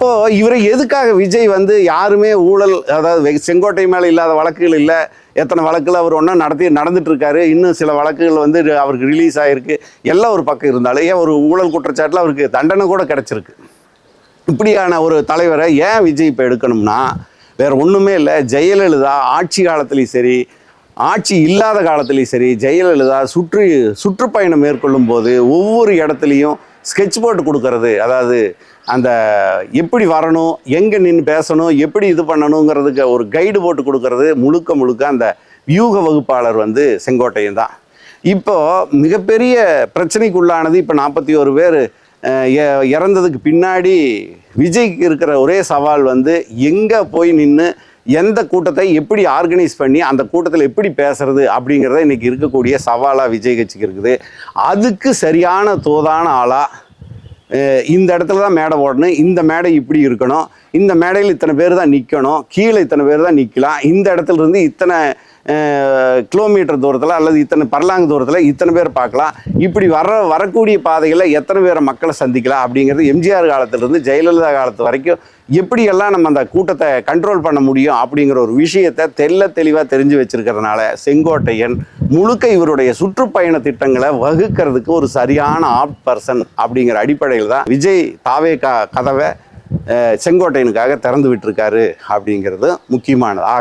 அப்போது இவரை எதுக்காக விஜய் வந்து யாருமே ஊழல் அதாவது செங்கோட்டை மேலே இல்லாத வழக்குகள் இல்லை எத்தனை வழக்குல அவர் ஒன்றா நடத்தி நடந்துட்டு இருக்காரு இன்னும் சில வழக்குகள் வந்து அவருக்கு ரிலீஸ் ஆகிருக்கு எல்லாம் ஒரு பக்கம் இருந்தாலும் ஏன் ஒரு ஊழல் குற்றச்சாட்டில் அவருக்கு தண்டனை கூட கிடச்சிருக்கு. இப்படியான ஒரு தலைவரை ஏன் விஜய் இப்போ எடுக்கணும்னா வேற ஒன்றுமே இல்லை ஜெயலலிதா ஆட்சி காலத்துலேயும் சரி ஆட்சி இல்லாத காலத்துலேயும் சரி ஜெயலலிதா சுற்று சுற்றுப்பயணம் மேற்கொள்ளும் போது ஒவ்வொரு இடத்துலையும் ஸ்கெட்ச் போட்டு கொடுக்கறது. அதாவது அந்த எப்படி வரணும் எங்கே நின்று பேசணும் எப்படி இது பண்ணணுங்கிறதுக்கு ஒரு கைடு போட்டு கொடுக்கறது முழுக்க முழுக்க அந்த வியூக வகுப்பாளர் வந்து செங்கோட்டையன் தான். இப்போ மிகப்பெரிய பிரச்சனைக்குள்ளானது இப்போ நாற்பத்தி ஒரு பேர் இறந்ததுக்கு பின்னாடி விஜய்க்கு இருக்கிற ஒரே சவால் வந்து எங்கே போய் நின்று எந்த கூட்டத்தை எப்படி ஆர்கனைஸ் பண்ணி அந்த கூட்டத்தில் எப்படி பேசுறது அப்படிங்கிறத இன்னைக்கு இருக்கக்கூடிய சவாலாக விஜய் கட்சிக்கு இருக்குது. அதுக்கு சரியான தோதான ஆளாக இந்த இடத்துல தான் மேடை ஓடணும் இந்த மேடை இப்படி இருக்கணும் இந்த மேடையில் இத்தனை பேர் தான் நிற்கணும் கீழே இத்தனை பேர் தான் நிற்கலாம் இந்த இடத்துல இருந்து இத்தனை கிலோமீட்டர் தூரத்தில் அல்லது இத்தனை பரலாங்க தூரத்தில் இத்தனை பேர் பார்க்கலாம். இப்படி வர வரக்கூடிய பாதைகளில் எத்தனை பேரை மக்களை சந்திக்கலாம் அப்படிங்கிறது எம்ஜிஆர் காலத்திலிருந்து ஜெயலலிதா காலத்து வரைக்கும் எப்படியெல்லாம் நம்ம அந்த கூட்டத்தை கண்ட்ரோல் பண்ண முடியும் அப்படிங்கிற ஒரு விஷயத்தை தெள்ள தெளிவாக தெரிஞ்சு வச்சுருக்கிறதுனால செங்கோட்டையன் முழுக்க இவருடைய சுற்றுப்பயண திட்டங்களை வகுக்கிறதுக்கு ஒரு சரியான ஆப் பர்சன் அப்படிங்கிற அடிப்படையில் தான் விஜய் தாவே க கதவை செங்கோட்டையனுக்காக திறந்து விட்டுருக்காரு அப்படிங்கிறது முக்கியமானது. ஆக